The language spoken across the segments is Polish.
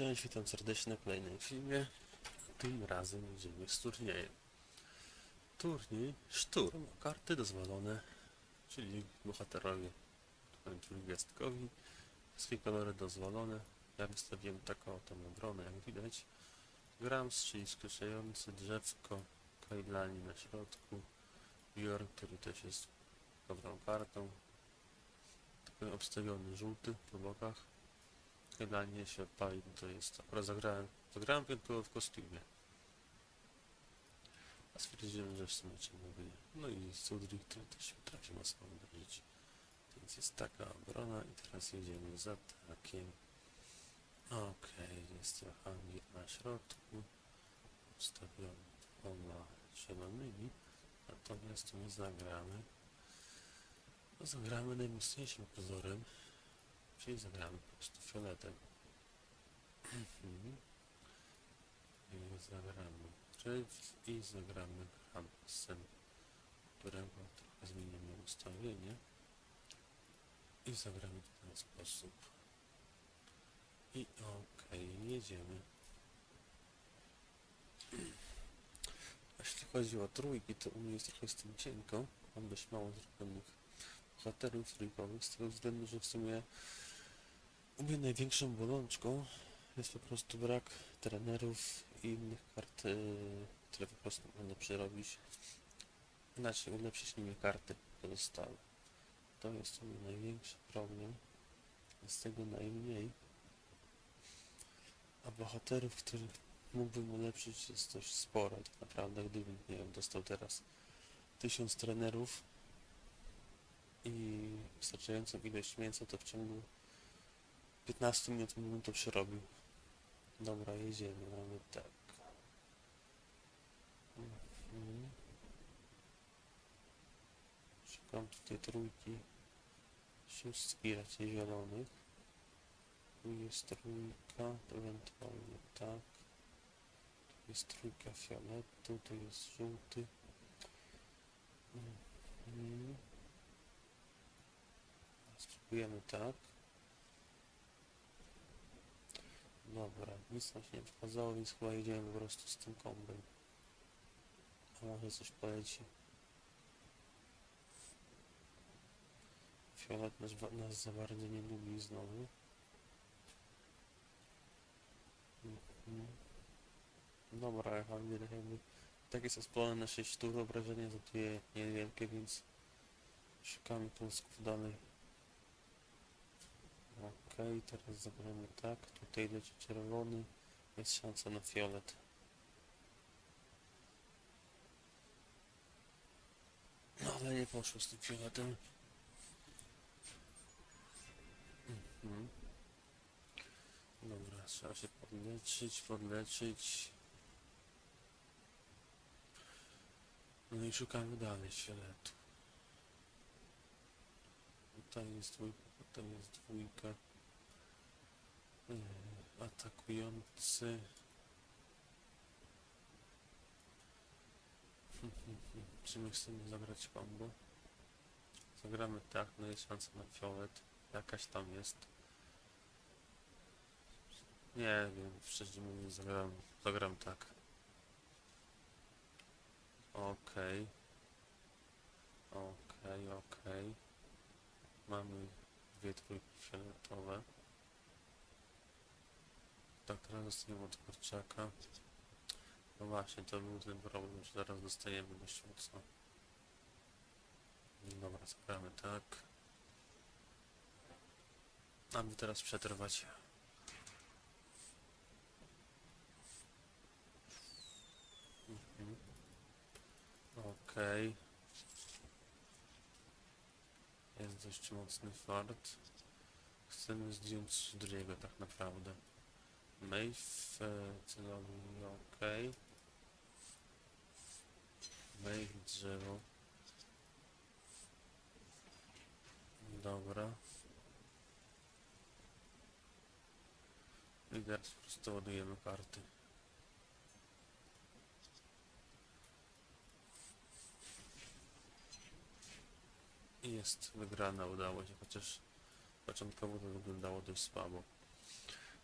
cześć, witam serdecznie na kolejnym filmie. Tym razem idziemy z turniejem. Turniej Szturm. Karty dozwolone, czyli bohaterowie trójgwiazdkowi. Wszystkie kolory dozwolone. Ja wystawiłem taką oto obronę, jak widać. Grams, czyli skreślający drzewko, Kailani na środku, Bjorn, który też jest dobrą kartą. Obstawiony żółty po bokach. Mnie się pali, to jest. Akurat zagrałem, zagrałem tylko w kostiumie. A stwierdziłem, że w sumie czemu by nie. No i Sudri, który też się trafi mocno uderzyć. Więc jest taka obrona i teraz jedziemy za atakiem. Okej, jest Johanir na środku. Ustawiony dwoma zielonymi. Natomiast my zagramy. No, zagramy najmocniejszym pozorem. Czyli zagramy po prostu fioletem. Mhm. I zagramy krew i zagramy Hansem, którego trochę zmienimy ustawienie. I zagramy w ten sposób. I okej, jedziemy. Jeśli chodzi o trójki, to u mnie jest trochę z tym cienko. Mam dość mało zrobionych bohaterów trójkowych, z tego względu, że w sumie u mnie największą bolączką jest po prostu brak trenerów i innych kart, y, które po prostu będę przerobić. Inaczej ulepszyć nimi karty pozostałe. To jest u mnie największy problem. Jest tego najmniej. A bohaterów, których mógłbym ulepszyć jest dość sporo. Tak naprawdę, gdybym, nie wiem, dostał teraz tysiąc trenerów i wystarczającą ilość mięsa, to w ciągu 15 minut bym to przerobił. Dobra, jedziemy, mamy tak. Mhm. Szukam tutaj trójki. Szóstki raczej zielonych. Tu jest trójka, ewentualnie tak. Tu jest trójka fioletu, tu jest żółty. Mhm. Spróbujemy tak. Dobra, nic nam się nie pokazało, więc chyba jedziemy po prostu z tym kombem. A może coś poleci. Fiolet nas, nas za bardzo nie lubi znowu. Mhm. Dobra, jakby tak jest zespolone na 6 tur, obrażenie zaduje niewielkie, więc szukamy plusków dalej. Okej, teraz zagramy tak. Tutaj leci czerwony. Jest szansa na fiolet. No ale nie poszło z tym fioletem. Mhm. Dobra, trzeba się podleczyć, podleczyć. No i szukamy dalej fioletu. Tutaj jest dwójka, tutaj jest dwójka. Atakujący. Czy my chcemy zagrać combo? Zagramy tak, no jest szansa na fiolet. Jakaś tam jest. Nie wiem, szczerze mówiąc zagram, zagram tak. Okej. Okej, okej. Mamy dwie trójki fioletowe. Tak, teraz dostaniemy od kurczaka. No właśnie, to był ten problem, że zaraz dostajemy dość mocno. Dobra, zagramy tak. Aby teraz przetrwać. Mhm. Okej. Jest dość mocny fart. Chcemy zdjąć drugiego tak naprawdę. Maeve e, celowy ok. Maeve drzewo. Dobra. I teraz po prostu ładujemy karty. I jest wygrana, udało się, chociaż początkowo to wyglądało dość słabo.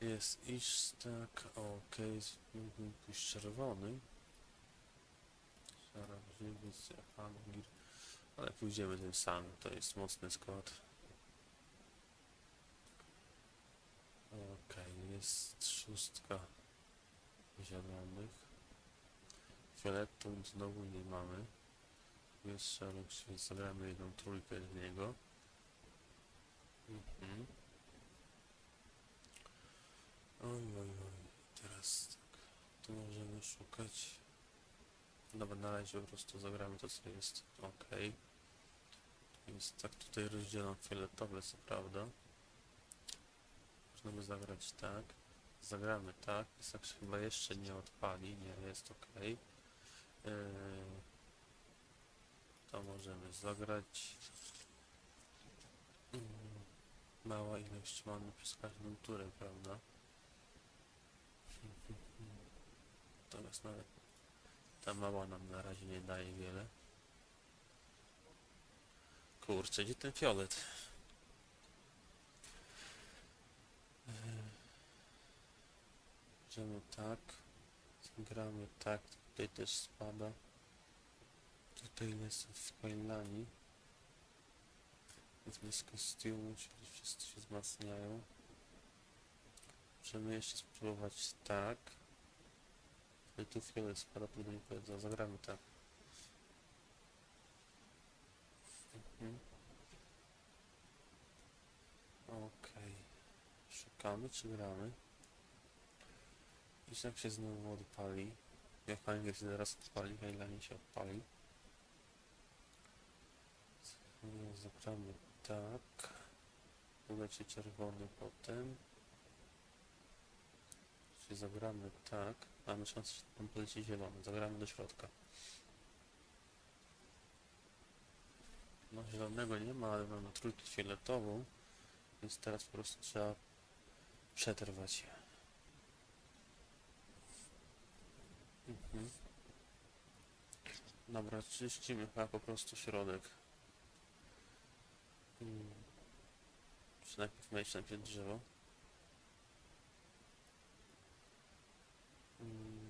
Jest iść tak, okej, mógłbym pójść czerwony. Szarażliwiec, Hangir. Ale pójdziemy tym samym, to jest mocny skład. Okej, jest szóstka zielonych. Fioletów znowu nie mamy. Jest szalek, więc zagramy jedną trójkę z niego. Mhm. Oj, oj, oj. Teraz tak. Tu możemy szukać. Dobra, na razie po prostu zagramy to, co jest. Ok. Więc tak tutaj rozdzielam fioletowe, co prawda. Można by zagrać tak. Zagramy tak. Isak chyba jeszcze nie odpali. Nie, jest ok. Yy, to możemy zagrać. Mm, Mała ilość mamy przez każdą turę, prawda? Teraz nawet ta mała nam na razie nie daje wiele. Kurczę, gdzie ten fiolet? Możemy tak. Gramy tak. Tutaj też spada. Tutaj jest w Coinlani. Jest bez kostiumu, czyli wszyscy się wzmacniają. Możemy jeszcze spróbować tak. Tu fiolet spada, to nie powiedzą. Zagramy tak. Mhm. Okej. Szukamy czy gramy? I jak się znowu odpali. Jak Angel się zaraz odpali, Hejlani się odpali. Zagramy tak. Uleci czerwony potem. Czyli zagramy tak. Mamy szansę, że tam poleci zielony. Zagramy do środka. No zielonego nie ma, ale mamy trójkę fioletową. Więc teraz po prostu trzeba przetrwać. Mhm. Dobra, czyścimy chyba po prostu środek. Hmm. Czy najpierw mieć najpierw drzewo? Hmm.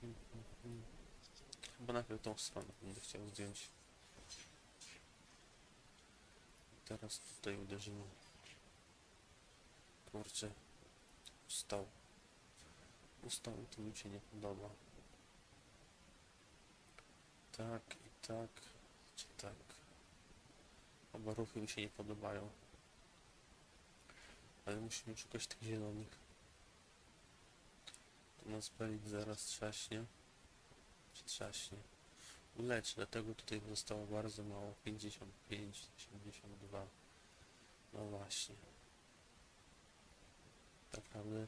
Hmm, hmm, hmm. Chyba najpierw tą stronę będę chciał zdjąć. Teraz tutaj uderzymy. Kurczę. Ustał. Ustał to mi się nie podoba. Tak i tak. Czy tak? Oba ruchy mi się nie podobają. Ale musimy szukać tych zielonych. To nas belik zaraz trzaśnie. Trzaśnie? Uleczy, dlatego tutaj zostało bardzo mało. 55, 82. No właśnie. Tak naprawdę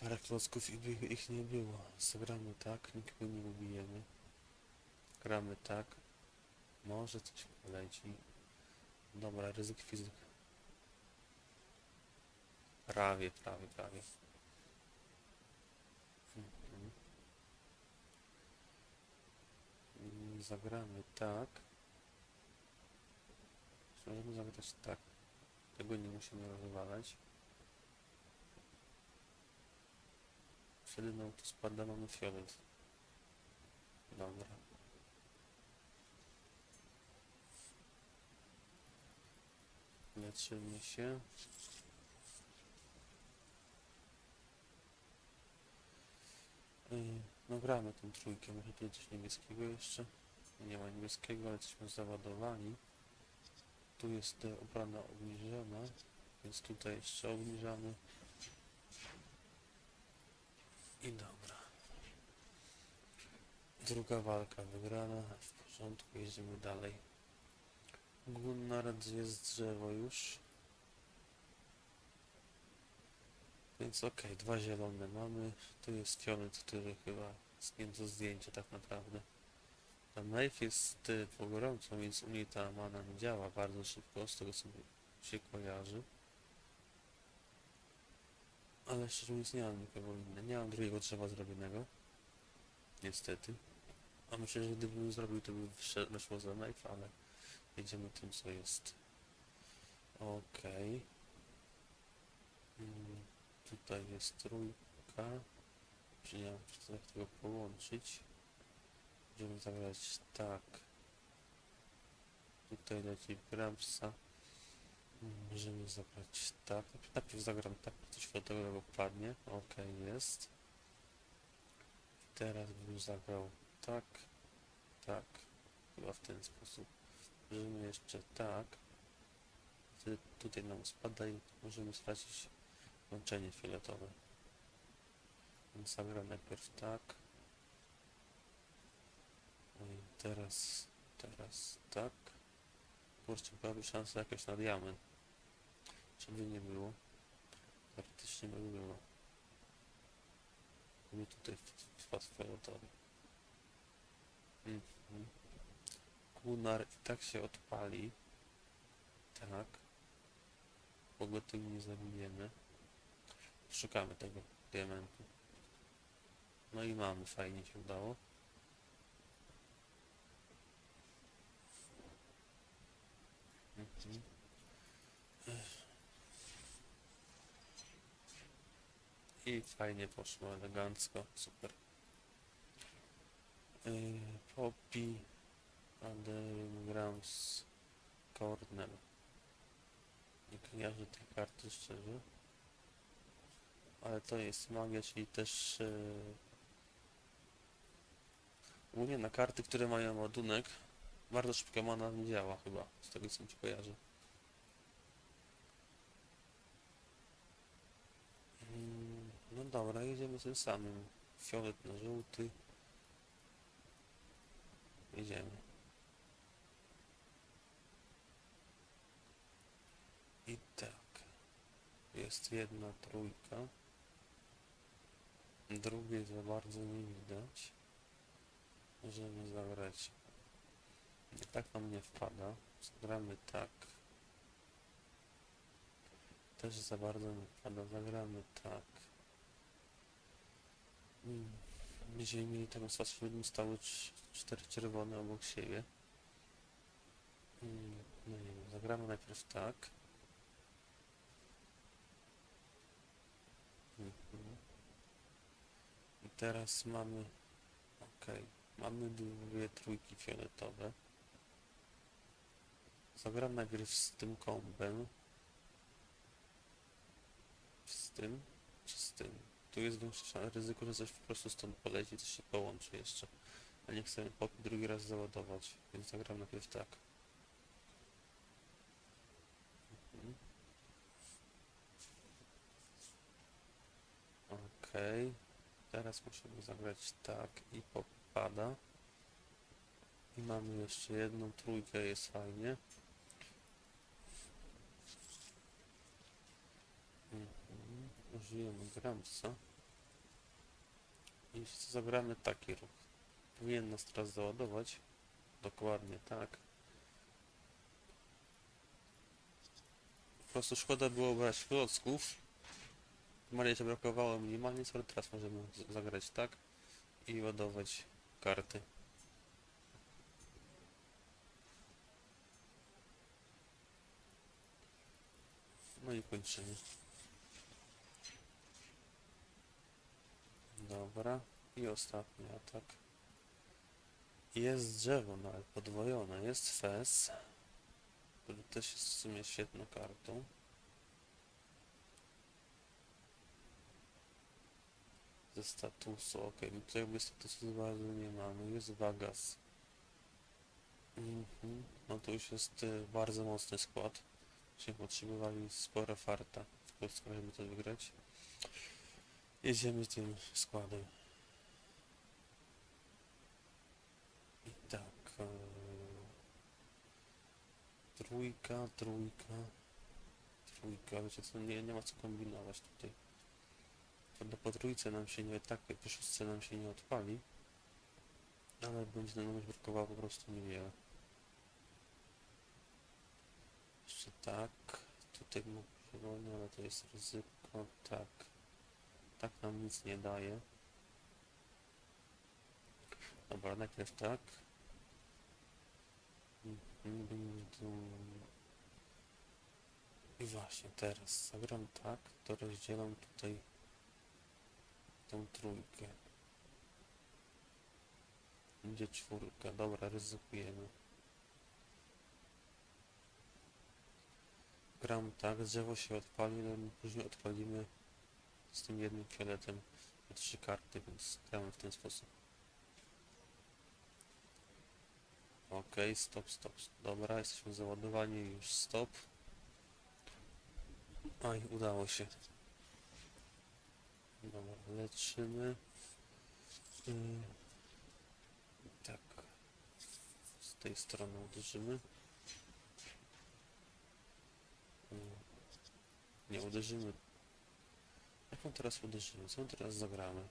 parę klocków i by ich nie było. Zagramy tak, nikogo nie ubijemy. Gramy tak. Może coś poleci. Dobra, ryzyk fizyk. Prawie, prawie, prawie. Mhm. Mm, Zagramy tak. Możemy zagrać tak. Tego nie musimy rozwalać. Wtedy nam to spada, mamy fiolet. Dobra. Leczymy się. Yy, No gramy tą trójkę, może coś niebieskiego jeszcze. Nie ma niebieskiego, ale jesteśmy załadowani. Tu jest obrona obniżona, więc tutaj jeszcze obniżamy. I dobra. Druga walka wygrana, w porządku, jedziemy dalej. Gunnar jest drzewo już. Więc okej, dwa zielone mamy. Tu jest fiolet, który chyba jest nie do zdjęcia tak naprawdę. Ta Maeve jest y, pogorącą, więc u niej ta mana nie działa bardzo szybko, z tego co się kojarzy. Ale szczerze mówiąc nie mam nikogo innego. Nie mam drugiego drzewa zrobionego. Niestety. A myślę, że gdybym zrobił, to by weszło za Maeve, ale jedziemy tym co jest. Okej. Mm, Tutaj jest trójka. Czy nie mam jak tego połączyć? Możemy zagrać tak. Tutaj leci Bramsa. Mm, Możemy zagrać tak. Najpierw- zagram tak, coś światowego padnie. Okej, jest. Teraz bym zagrał tak, tak. Chyba w ten sposób. Możemy jeszcze tak. Wtedy tutaj nam spada i możemy stracić łączenie fioletowe. Więc zagram najpierw tak. Teraz, teraz tak. Kurczę, byłaby szansa jakaś na diament. Żeby nie było. Praktycznie by było. Mi tutaj wpadł fioletowy. Mhm. Kunar i tak się odpali. Tak. Tego nie zabijemy. Szukamy tego diamentu. No i mamy, fajnie się udało. I fajnie poszło, elegancko, super. Yy, Poppy, Grams, Cornell. Nie kojarzę tej karty szczerze. Ale to jest magia, czyli też yy, ogólnie na karty, które mają ładunek, bardzo szybko mana nie działa chyba, z tego co mi się kojarzy. Mm, No dobra, jedziemy tym samym. Fiolet na żółty. Jedziemy. I tak. Jest jedna trójka. Drugiej za bardzo nie widać. Możemy zagrać. Nie tak nam nie wpada. Zagramy tak. Też za bardzo nie wpada. Zagramy tak. Mm. Będziemy mieli sytuację, że będą stały cz- cztery czerwone obok siebie. Mm, No nie wiem, zagramy najpierw tak. Mhm. I teraz mamy... Okej, mamy dwie trójki fioletowe. Zagram najpierw z tym kombem. Z tym, czy z tym? Tu jest większe ryzyko, że coś po prostu stąd poleci, coś się połączy jeszcze. A nie pop drugi raz załadować, więc zagram najpierw tak. Okej. Teraz musimy zagrać tak i popada. I mamy jeszcze jedną trójkę, jest fajnie. Użyjemy Gramsa. I zagramy taki ruch. Powinien nas teraz załadować. Dokładnie tak. Po prostu szkoda było brać klocków. Maria się brakowało minimalnie, ale teraz możemy zagrać tak i ładować karty. No i kończymy. Dobra. I ostatni atak. Jest drzewo nawet podwojone. Jest fez. Który też jest w sumie świetną kartą. Ze statusu, ok. No to jakby statusu bardzo nie mamy. Jest Vagas. Mhm. No to już jest y, bardzo mocny skład. Się potrzebowali sporo farta w kostkach, żeby to wygrać. Jedziemy tym składem. I tak. E, trójka, trójka, trójka. Wiecie co, nie, nie ma co kombinować tutaj. Prawda, po trójce nam się nie, tak, po szóstce nam się nie odpali. Ale będzie nam brakowało po prostu niewiele. Jeszcze tak. Tutaj mu ale to jest ryzyko. Tak. Tak nam nic nie daje. Dobra, najpierw tak. I właśnie teraz zagram tak, to rozdzielam tutaj tą trójkę. Będzie czwórka, dobra, ryzykujemy. Gram tak, drzewo się odpali, no później odpalimy z tym jednym fioletem na trzy karty, więc gramy w ten sposób. Okej, stop, stop. Dobra, jesteśmy załadowani, już stop. Oj, udało się. Dobra, leczymy. Ym, tak. Z tej strony uderzymy. Ym, Nie uderzymy. Jaką teraz uderzymy? Co teraz zagramy?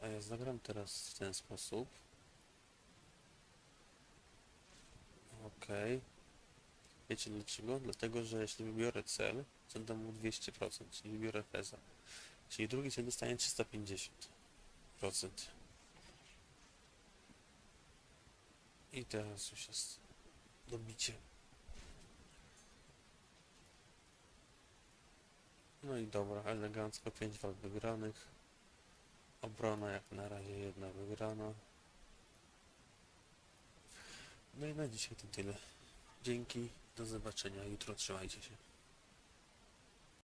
A ja zagram teraz w ten sposób. Okej. Wiecie dlaczego? Dlatego, że jeśli wybiorę cel, to dam mu 200%, czyli wybiorę Feza. Czyli drugi cel dostanie 350%. I teraz już jest dobicie. No i dobra, elegancko 5 walk wygranych. Obrona jak na razie jedna wygrana. No i na dzisiaj to tyle. Dzięki, do zobaczenia jutro, trzymajcie się.